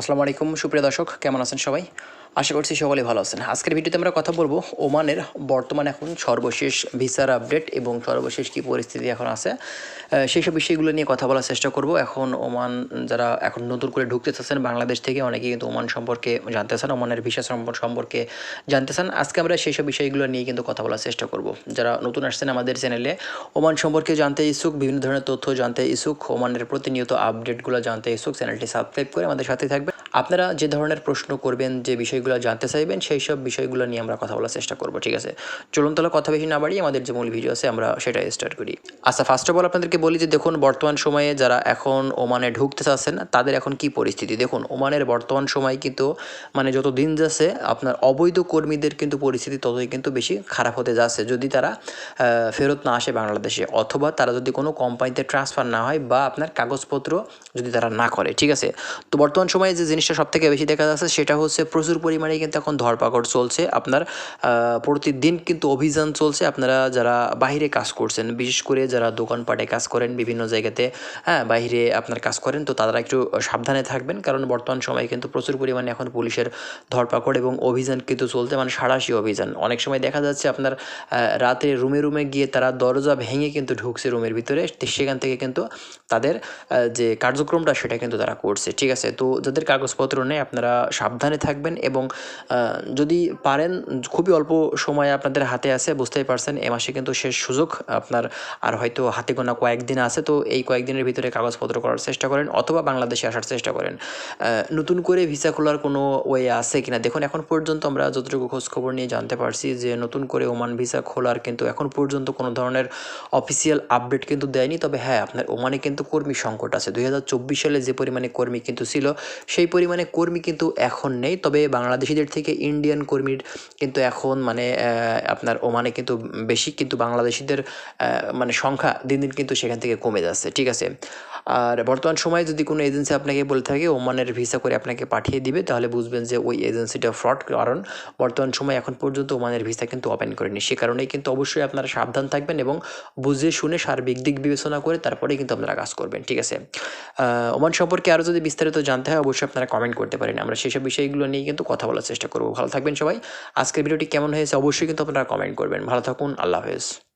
আসসালামু আলাইকুম সুপ্রিয় দর্শক কেমন আছেন সবাই? আশা করছি সকলে ভালো আছেন। আজকের ভিডিওতে আমরা কথা বলব ওমানের বর্তমান এখন সর্বশেষ ভিসার আপডেট এবং সর্বশেষ কী পরিস্থিতি এখন আছে। সেই সব বিষয়গুলো নিয়ে কথা বলার চেষ্টা করব। এখন ওমান যারা এখন নতুন করে ঢুকতে চাচ্ছেন, বাংলাদেশ থেকে অনেকে কিন্তু ওমান সম্পর্কে জানতে চান ওমানের ভিসা সম্পর্ক জানতে চান আজকে আমরা সেই সব বিষয়গুলো নিয়ে কিন্তু কথা বলার চেষ্টা করব। যারা নতুন আসছেন আমাদের চ্যানেলে, ওমান সম্পর্কে জানতে ইচ্ছুক, বিভিন্ন ধরনের তথ্য জানতে ইচ্ছুক, ওমানের প্রতিনিয়ত আপডেটগুলো জানতে ইচ্ছুক, চ্যানেলটি সাবস্ক্রাইব করে আমাদের সাথে থাকবে আপনারা যে ধরনের প্রশ্ন করবেন, যে বিষয়গুলো জানতে চাইবেন, সেই সব বিষয়গুলো নিয়ে আমরা কথা বলার চেষ্টা করব, ঠিক আছে? চলুন তাহলে কথা বেশি না বাড়িয়ে আমাদের যে মূল ভিডিও আছে আমরা সেটা স্টার্ট করি। আচ্ছা ফার্স্ট অফ অল আপনাদেরকে বলি যে দেখুন, বর্তমান সময়ে যারা এখন ওমানে ঢুকতে চাচ্ছেন, তাদের এখন কি পরিস্থিতি? দেখুন, ওমানের বর্তমান সময় কিন্তু মানে যত দিন যাচ্ছে, আপনার অবৈধ কর্মীদের কিন্তু পরিস্থিতি ততই কিন্তু বেশি খারাপ হতে যাচ্ছে। যদি তারা ফেরত না আসে বাংলাদেশে, অথবা তারা যদি কোনো কোম্পানিতে ট্রান্সফার না হয় বা আপনার কাগজপত্র যদি তারা না করে, ঠিক আছে? তো বর্তমান সময়ে যে জিনিসটা সব থেকে বেশি দেখা যাচ্ছে, সেটা হচ্ছে প্রচুর পরিমাণে কিন্তু এখন ধরপাকড় চলছে। আপনার প্রতিদিন কিন্তু অভিযান চলছে। আপনারা যারা বাইরে কাজ করছেন, বিশেষ করে যারা দোকানপাটে কাজ করেন, বিভিন্ন জায়গাতে হ্যাঁ বাইরে আপনার কাজ করেন, তো তারা একটু সাবধানে থাকবেন। কারণ বর্তমান সময়ে কিন্তু প্রচুর পরিমাণে এখন পুলিশের ধরপাকড় এবং অভিযান কিন্তু চলছে মানে সাড়াশি অভিযান। অনেক সময় দেখা যাচ্ছে আপনার রাতে রুমে রুমে গিয়ে তারা দরজা ভেঙে কিন্তু ঢুকছে রুমের ভিতরে সেখান থেকে কিন্তু তাদের যে কার্যক্রমটা সেটা কিন্তু তারা করছে। ঠিক আছে? তো যাদের কাগজপত্র নেই, আপনারা সাবধানে থাকবেন এবং আহ, যদি পারেন খুবই অল্প সময় আপনাদের হাতে আছে বুঝতেই পারছেন এ মাসে কিন্তু শেষ সুযোগ আপনার আর হয়তো হাতে গোনা কয়েকদিন আছে তো এই কয়েকদিনের ভিতরে কাগজপত্র করার চেষ্টা করেন অথবা বাংলাদেশে আসার চেষ্টা করেন। নতুন করে ভিসা খোলার কোনো ওয়ে আছে কিনা? দেখুন এখন পর্যন্ত আমরা যতটুকু খোঁজখবর নিয়ে জানতে পারছি যে নতুন করে ওমান ভিসা খোলার কিন্তু এখন পর্যন্ত কোনো ধরনের অফিসিয়াল আপডেট কিন্তু দেয়নি তবে হ্যাঁ আপনার ওমানে কিন্তু কর্মী সংকট আছে। দুই হাজার চব্বিশ সালে যে পরিমাণে কর্মী কিন্তু ছিল সেই পরিমাণে কর্মী কিন্তু এখন নেই তবে বাংলাদেশিদের থেকে ইন্ডিয়ান কর্মীর কিন্তু এখন মানে আপনার ওমানে কিন্তু বেশি কিন্তু বাংলাদেশিদের মানে সংখ্যা দিন দিন কিন্তু সেখান থেকে কমে যাচ্ছে, ঠিক আছে? আর বর্তমান সময়ে যদি কোনো এজেন্সি আপনাকে বলে থাকে, ওমানের ভিসা করে আপনাকে পাঠিয়ে দিবে, তাহলে বুঝবেন যে ওই এজেন্সিটা ফ্রড, কারণ বর্তমান সময় এখন পর্যন্ত ওমানের ভিসা কিন্তু ওপেন করেনি। সে কারণেই কিন্তু অবশ্যই আপনারা সাবধান থাকবেন এবং বুঝে শুনে সার্বিক দিক বিবেচনা করে তারপরেই কিন্তু আপনারা কাজ করবেন, ঠিক আছে? ওমান সম্পর্কে আরও যদি বিস্তারিত জানতে হয়, অবশ্যই আপনারা কমেন্ট করতে পারেন। আমরা সেসব বিষয়গুলো নিয়ে কিন্তু কথা বলার চেষ্টা করব। ভালো থাকবেন সবাই। আজকের ভিডিওটি কেমন হয়েছে অবশ্যই কিন্তু আপনারা কমেন্ট করবেন। ভালো থাকুন, আল্লাহ হাফেজ।